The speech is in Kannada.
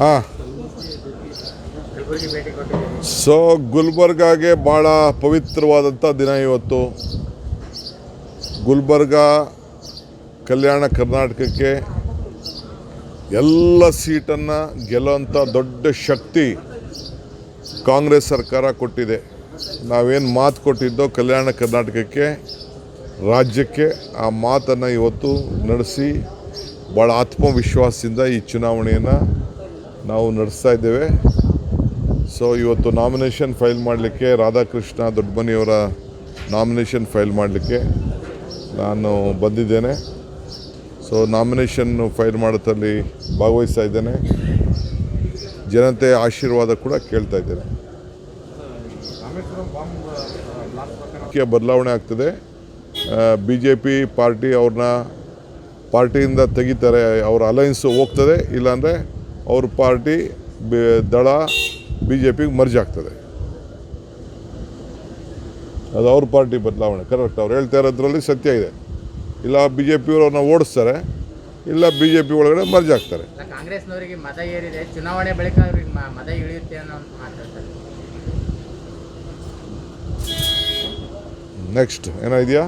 ಹಾಂ. ಸೊ ಗುಲ್ಬರ್ಗಾಗೆ ಭಾಳ ಪವಿತ್ರವಾದಂಥ ದಿನ ಇವತ್ತು. ಗುಲ್ಬರ್ಗ, ಕಲ್ಯಾಣ ಕರ್ನಾಟಕಕ್ಕೆ ಎಲ್ಲ ಸೀಟನ್ನು ಗೆಲ್ಲೋಂಥ ದೊಡ್ಡ ಶಕ್ತಿ ಕಾಂಗ್ರೆಸ್ ಸರ್ಕಾರ ಕೊಟ್ಟಿದೆ. ನಾವೇನು ಮಾತು ಕೊಟ್ಟಿದ್ದೋ ಕಲ್ಯಾಣ ಕರ್ನಾಟಕಕ್ಕೆ, ರಾಜ್ಯಕ್ಕೆ ಆ ಮಾತನ್ನು ಇವತ್ತು ನಡೆಸಿ ಭಾಳ ಆತ್ಮವಿಶ್ವಾಸದಿಂದ ಈ ಚುನಾವಣೆಯನ್ನು ನಾವು ನಡೆಸ್ತಾ ಇದ್ದೇವೆ. ಸೊ ಇವತ್ತು ನಾಮಿನೇಷನ್ ಫೈಲ್ ಮಾಡಲಿಕ್ಕೆ ರಾಧಾಕೃಷ್ಣ ದೊಡ್ಡಮನಿಯವರ ನಾಮಿನೇಷನ್ ಫೈಲ್ ಮಾಡಲಿಕ್ಕೆ ನಾನು ಬಂದಿದ್ದೇನೆ. ಸೊ ನಾಮಿನೇಷನ್ನು ಫೈಲ್ ಮಾಡೋದ್ರಲ್ಲಿ ಭಾಗವಹಿಸ್ತಾ ಇದ್ದೇನೆ. ಜನತೆ ಆಶೀರ್ವಾದ ಕೂಡ ಕೇಳ್ತಾ ಇದ್ದೇನೆ. ಮುಖ್ಯ ಬದಲಾವಣೆ ಆಗ್ತದೆ. ಬಿ ಜೆ ಪಿ ಪಾರ್ಟಿ ಅವ್ರನ್ನ ಪಾರ್ಟಿಯಿಂದ ತೆಗಿತಾರೆ, ಅವ್ರ ಅಲೈನ್ಸು ಹೋಗ್ತದೆ, ಇಲ್ಲಾಂದರೆ ಅವ್ರ ಪಾರ್ಟಿ ದಳ ಬಿ ಜೆ ಪಿಗೆ ಮರ್ಜ್ ಆಗ್ತದೆ. ಅದು ಅವ್ರ ಪಾರ್ಟಿ ಬದಲಾವಣೆ ಕರೆಕ್ಟ್ ಅವ್ರು ಹೇಳ್ತಾ ಇರೋದ್ರಲ್ಲಿ ಸತ್ಯ ಇದೆ. ಇಲ್ಲ ಬಿ ಜೆ ಪಿಯವರು ಅವ್ರನ್ನ ಓಡಿಸ್ತಾರೆ ಇಲ್ಲ ಬಿ ಜೆ ಪಿ ಒಳಗಡೆ ಮರ್ಜ್ ಆಗ್ತಾರೆ. ಅಲ್ಲ, ಕಾಂಗ್ರೆಸ್ನವರಿಗೆ ಮತ ಏರಿದೆ ಚುನಾವಣೆ ಬಳಿಕ ಅವ್ರಿಗೆ ಮತ ಇಳಿಯುತ್ತೆ ಅನ್ನೋ ಮಾತಾಡ್ತಾರೆ ನೆಕ್ಸ್ಟ್ ಏನೋ ಇದೆಯಾ?